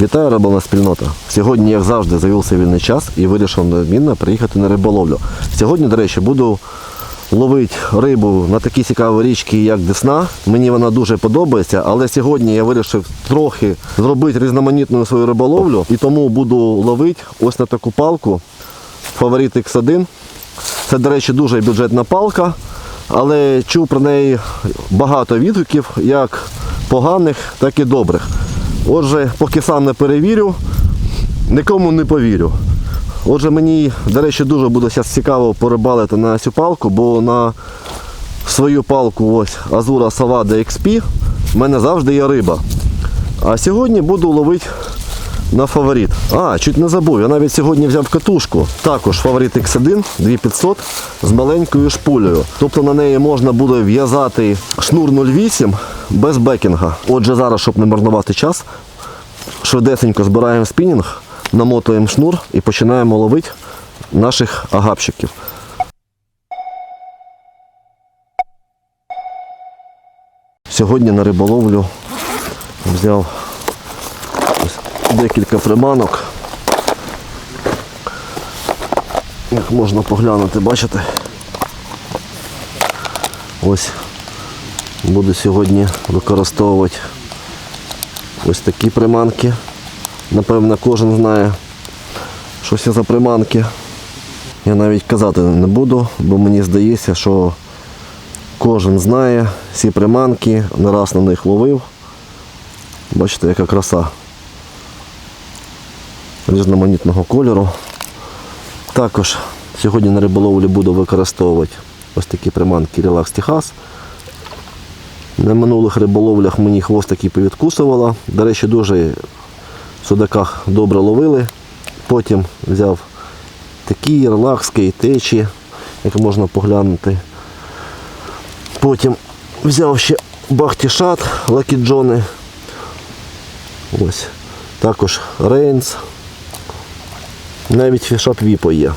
Вітаю риболовна спільнота. Сьогодні, як завжди, з'явився вільний час і вирішив неодмінно приїхати на риболовлю. Сьогодні, до речі, буду ловити рибу на такі цікаві річки, як Десна. Мені вона дуже подобається, але сьогодні я вирішив трохи зробити різноманітну свою риболовлю і тому буду ловити ось на таку палку Фаворит X1. Це, до речі, дуже бюджетна палка, але чув про неї багато відгуків, як поганих, так і добрих. Отже, поки сам не перевірю, нікому не повірю. Отже, мені, до речі, дуже буде зараз цікаво порибалити на цю палку, бо на свою палку ось Азура Savada XP в мене завжди є риба. А сьогодні буду ловити на фаворит. А, чуть не забув. Я навіть сьогодні взяв катушку. Також фаворит X1 2500 з маленькою шпулею. Тобто на неї можна буде в'язати шнур 08 без бекінга. Отже, зараз, щоб не марнувати час, швидесенько збираємо спінінг, намотуємо шнур і починаємо ловити наших агапщиків. Сьогодні на риболовлю взяв ось декілька приманок. Як можна поглянути, бачите? Ось буду сьогодні використовувати ось такі приманки. Напевно, кожен знає, що це за приманки. Я навіть казати не буду, бо мені здається, що кожен знає ці приманки, не раз на них ловив. Бачите, яка краса різноманітного кольору. Також сьогодні на риболовлі буду використовувати ось такі приманки Relax Техас. На минулих риболовлях мені хвостики повідкусувало. До речі, дуже в судаках добре ловили. Потім взяв такі релакски, течі, як можна поглянути. Потім взяв ще бахтішат, лакі джони. Ось. Також рейнс. Навіть фішат віпо є.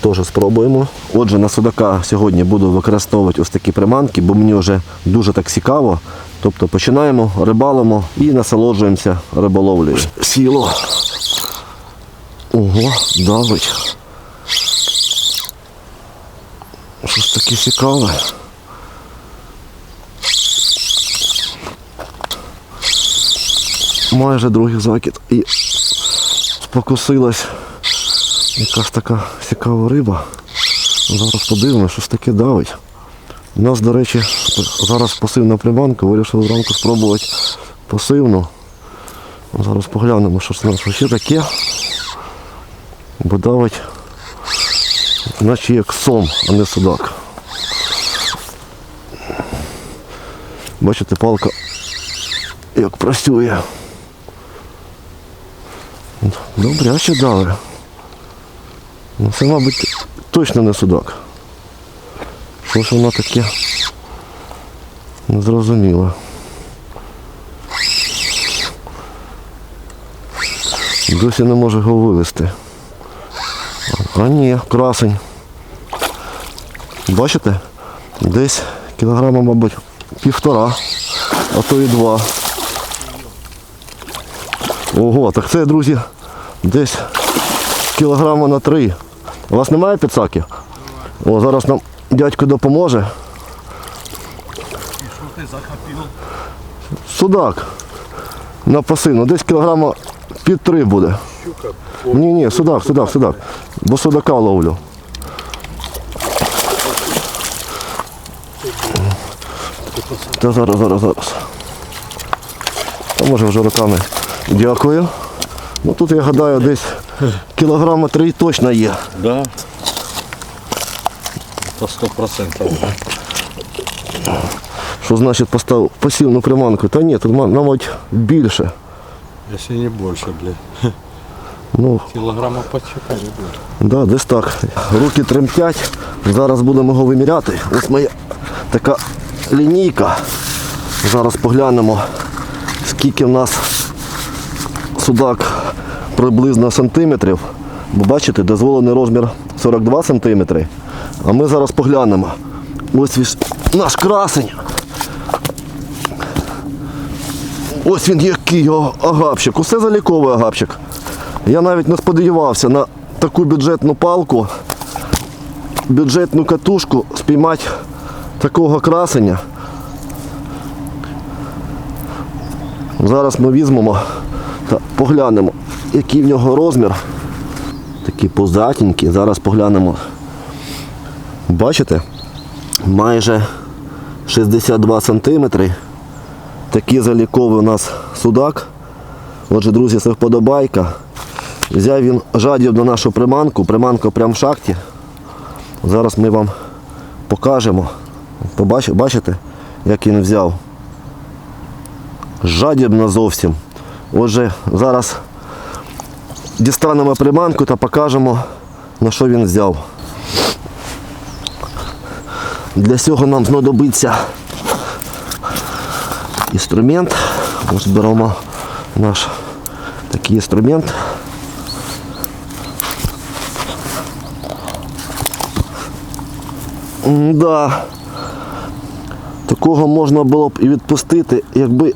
Теж спробуємо. Отже, на судака сьогодні буду використовувати ось такі приманки, бо мені вже дуже так цікаво. Тобто починаємо, рибалимо і насолоджуємося риболовлею. Сіло. Ого, давить. Щось таке цікаве. Майже другий закид і спокусилась якась така цікава риба. Зараз подивимося, що ж таке давить. У нас, до речі, зараз пасивна приманка, вирішив зранку спробувати пасивну. Зараз поглянемо, що у нас ще таке. Бо давить, наче як сом, а не судак. Бачите, палка як працює. Добряче дали. Ну це, мабуть, точно не судак. Що ж воно таке? Незрозуміло. Досі не може його вивезти. А ні, красень. Бачите? Десь кілограма, мабуть, півтора, а то і два. Ого, так це, друзі, десь кілограма на три. У вас немає підсаки? О, зараз нам дядько допоможе. Що ти захопив? Судак на пасивну. Десь кілограма під три буде. Щука. Ні, ні, судак, судак, судак. Бо судака ловлю. Та зараз, зараз, зараз. А може вже руками. Дякую. Ну тут я гадаю десь кілограма три точно є. Да. По сто процентов. Що значить поставив пасивну приманку? Та ні, тут ма- мабуть більше. Если не больше, бля. Ну, Килограмма по 4 будет. Да, десь так. Руки тремтять. Зараз будемо його виміряти. Ось моя така лінійка. Зараз поглянемо, скільки в нас судак приблизно сантиметрів. Бо бачите, дозволений розмір 42 сантиметри. А ми зараз поглянемо. Ось наш красень. Ось він який агапчик. Усе заліковий агапчик. Я навіть не сподівався на таку бюджетну палку, бюджетну катушку спіймати такого красення. Зараз ми візьмемо та поглянемо, який в нього розмір. Такі позатінькі. Зараз поглянемо. Бачите? Майже 62 сантиметри. Такий заліковий у нас судак. Отже, друзі, це вподобайка. Взяв він жадіб на нашу приманку. Приманка прямо в шахті. Зараз ми вам покажемо. Побач- Бачите, як він взяв? Жадібно зовсім. Отже, зараз дістанемо приманку та покажемо, на що він взяв. Для цього нам знадобиться інструмент. Ось беремо наш такий інструмент. Да. Такого можна було б і відпустити, якби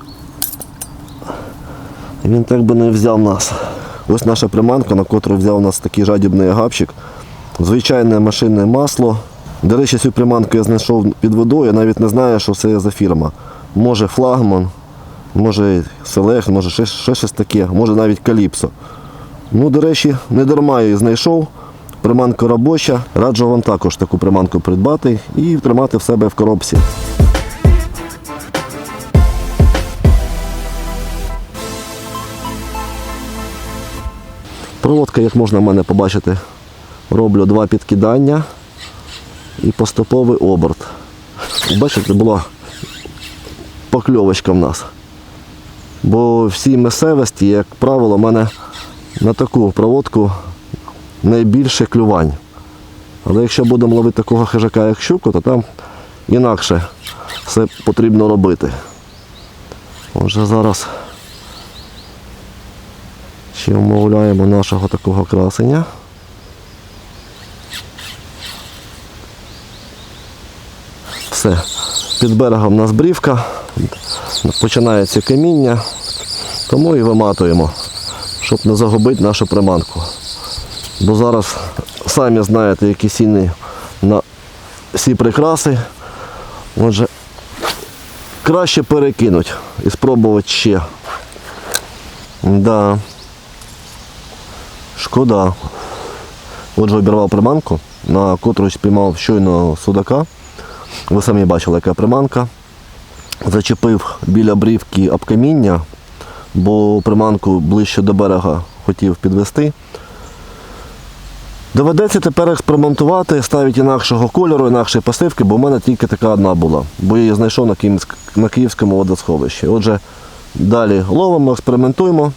він так би не взяв нас. Ось наша приманка, на котру взяв нас такий жадібний агапчик. Звичайне машинне масло. До речі, цю приманку я знайшов під водою, я навіть не знаю, що це за фірма. Може флагман, може Селех, може ще, ще щось таке, може навіть Каліпсо. Ну, до речі, не дарма її знайшов. Приманка робоча. Раджу вам також таку приманку придбати і тримати в себе в коробці. Проводка, як можна в мене побачити, роблю два підкидання і поступовий оберт. Бачите, була покльовочка в нас. Бо всі місцевості, як правило, в мене на таку проводку найбільше клювань. Але якщо будемо ловити такого хижака, як щуку, то там інакше все потрібно робити. Отже, зараз ще вмовляємо нашого такого красення. Все. Під берегом у нас брівка, починається каміння, тому і виматуємо, щоб не загубити нашу приманку. Бо зараз самі знаєте, які ціни на всі прикраси. Отже, краще перекинуть і спробувати ще. Да. Шкода. Отже, обірвав приманку, на котру спіймав щойно судака. Ви самі бачили, яка приманка. Зачепив біля брівки об каміння, бо приманку ближче до берега хотів підвести. Доведеться тепер експериментувати, ставити інакшого кольору, інакшої посивки, бо в мене тільки така одна була, бо я її знайшов на, на Київському водосховищі. Отже, далі ловимо, експериментуємо,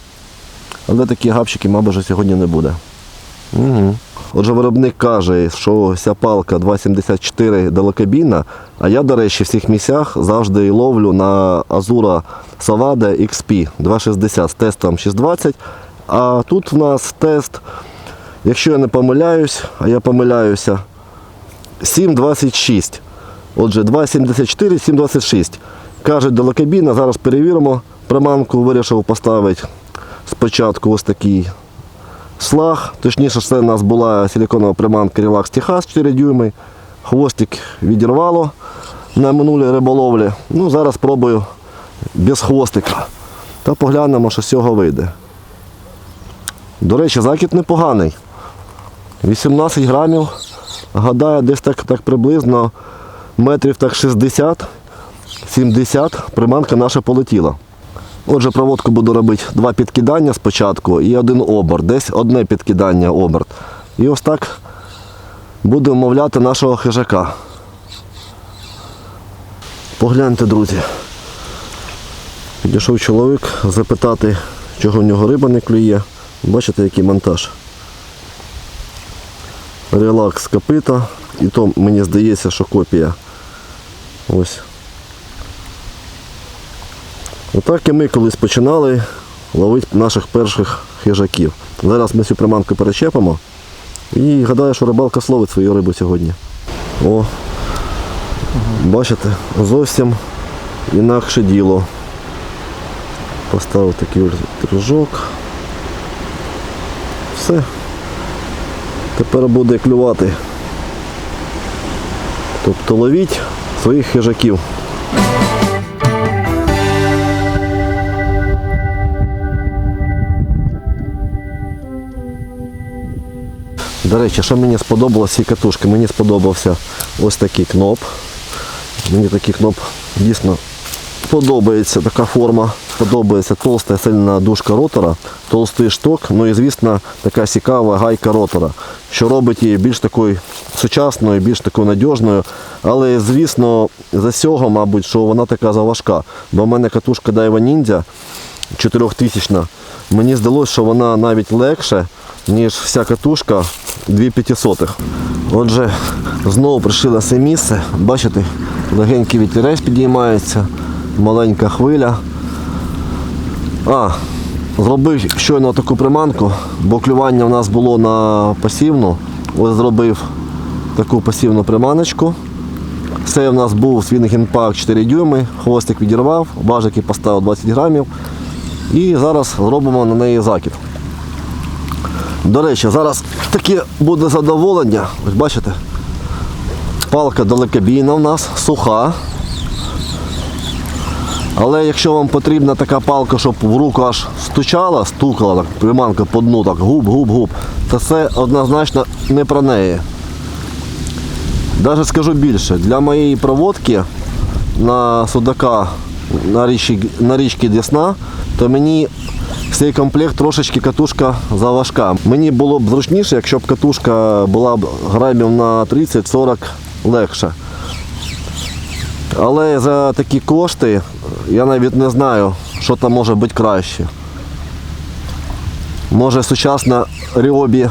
але такі гапчики, мабуть, сьогодні не буде. Угу. Отже, виробник каже, що ця палка 2,74 далекобійна, а я, до речі, в всіх місцях завжди ловлю на Азура Savade XP 2,60 з тестом 6,20. А тут в нас тест, якщо я не помиляюсь, а я помиляюся, 7,26. Отже, 2,74, 7,26. Кажуть, далекобійна, зараз перевіримо. Приманку вирішив поставити спочатку ось такий слаг. Точніше, це у нас була силиконова приманка Relax Техас 4 дюйми. Хвостик відірвало на минулій риболовлі. Ну, зараз спробую без хвостика. Та поглянемо, що з цього вийде. До речі, закид непоганий. 18 грамів. Гадаю, десь так, так приблизно метрів так 60-70 приманка наша полетіла. Отже, проводку буду робити два підкидання спочатку і один оберт. Десь одне підкидання оберт. І ось так буду вмовляти нашого хижака. Погляньте, друзі. Підійшов чоловік запитати, чого в нього риба не клює. Бачите, який монтаж. Релакс копита. І то мені здається, що копія. Ось. Отак і ми колись починали ловити наших перших хижаків. Зараз ми цю приманку перечепимо і гадаю, що рибалка словить свою рибу сьогодні. О, бачите, зовсім інакше діло. Поставив такий ось дружок. Все. Тепер буде клювати. Тобто ловіть своїх хижаків. До речі, що мені сподобалося ці катушки? Мені сподобався ось такий кноп. Мені такий кноп дійсно подобається така форма. Подобається толста сильна дужка ротора, толстий шток, ну і звісно така цікава гайка ротора, що робить її більш такою сучасною, більш такою надіжною. Але звісно, за цього, мабуть, що вона така заважка. Бо в мене катушка Daiwa Ninja 4000. Мені здалося, що вона навіть легше, ніж вся катушка 2500. Отже, знову прийшли на це місце. Бачите, легенький вітерець підіймається, маленька хвиля. А, зробив щойно таку приманку, бо клювання в нас було на пасівну. Ось зробив таку пасівну приманочку. Це в нас був Impact 4 дюйми, хвостик відірвав, важики поставив 20 грамів. І зараз зробимо на неї закид. До речі, зараз таке буде задоволення. Ось бачите, палка далекобійна в нас, суха. Але якщо вам потрібна така палка, щоб в руку аж стучала, стукала так, приманка по дну, так губ-губ-губ, то це однозначно не про неї. Даже скажу більше, для моєї проводки на судака на річці, на річці Десна, то мені цей комплект трошечки катушка заважка. Мені було б зручніше, якщо б катушка була б грамів на 30-40 легше. Але за такі кошти я навіть не знаю, що там може бути краще. Може сучасна Ryobi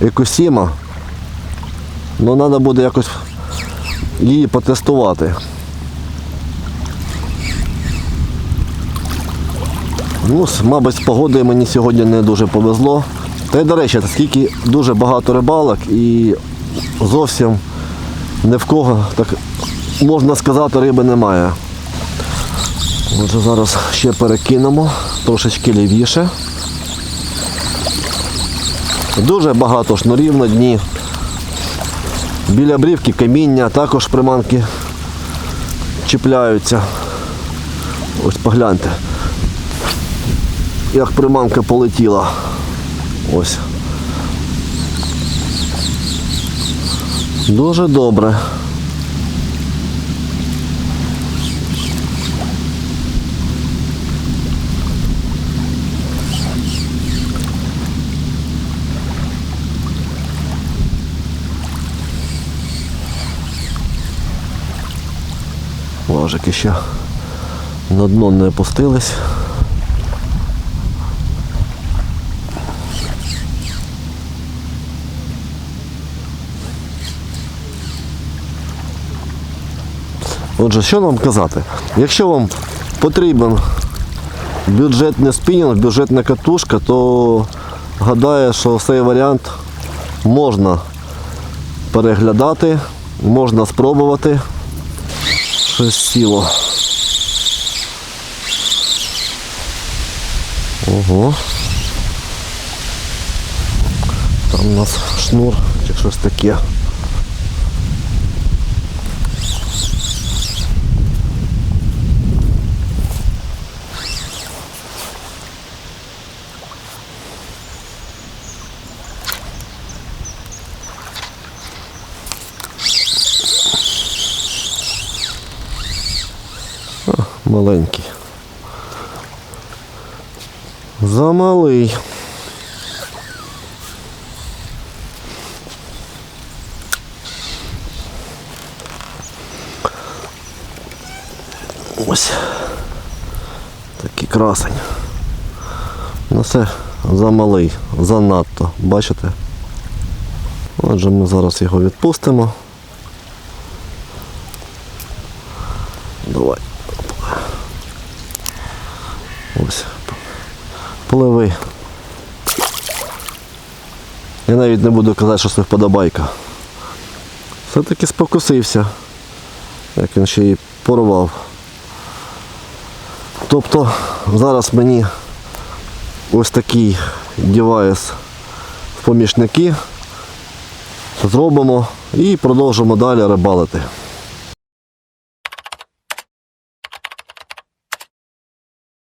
Екосіма, але треба буде якось її потестувати. Ну, мабуть, з погодою мені сьогодні не дуже повезло. Та й до речі, скільки дуже багато рибалок і зовсім ні в кого, так можна сказати, риби немає. Отже, зараз ще перекинемо трошечки лівіше. Дуже багато шнурів на дні. Біля брівки каміння, також приманки чіпляються. Ось погляньте як приманка полетіла. Ось. Дуже добре. Ложики ще на дно не опустились. Отже, що нам казати? Якщо вам потрібен бюджетний спінінг, бюджетна катушка, то гадаю, що цей варіант можна переглядати, можна спробувати. Щось сіло. Ого. Там у нас шнур чи щось таке. Маленький. Замалий. Ось. Такий красень. Ну це замалий, занадто. Бачите? Отже, ми зараз його відпустимо. Давай. Пливи. Я навіть не буду казати, що це вподобайка. Все-таки спокусився. Як він ще її порвав. Тобто зараз мені ось такий девайс в помічники зробимо і продовжимо далі рибалити.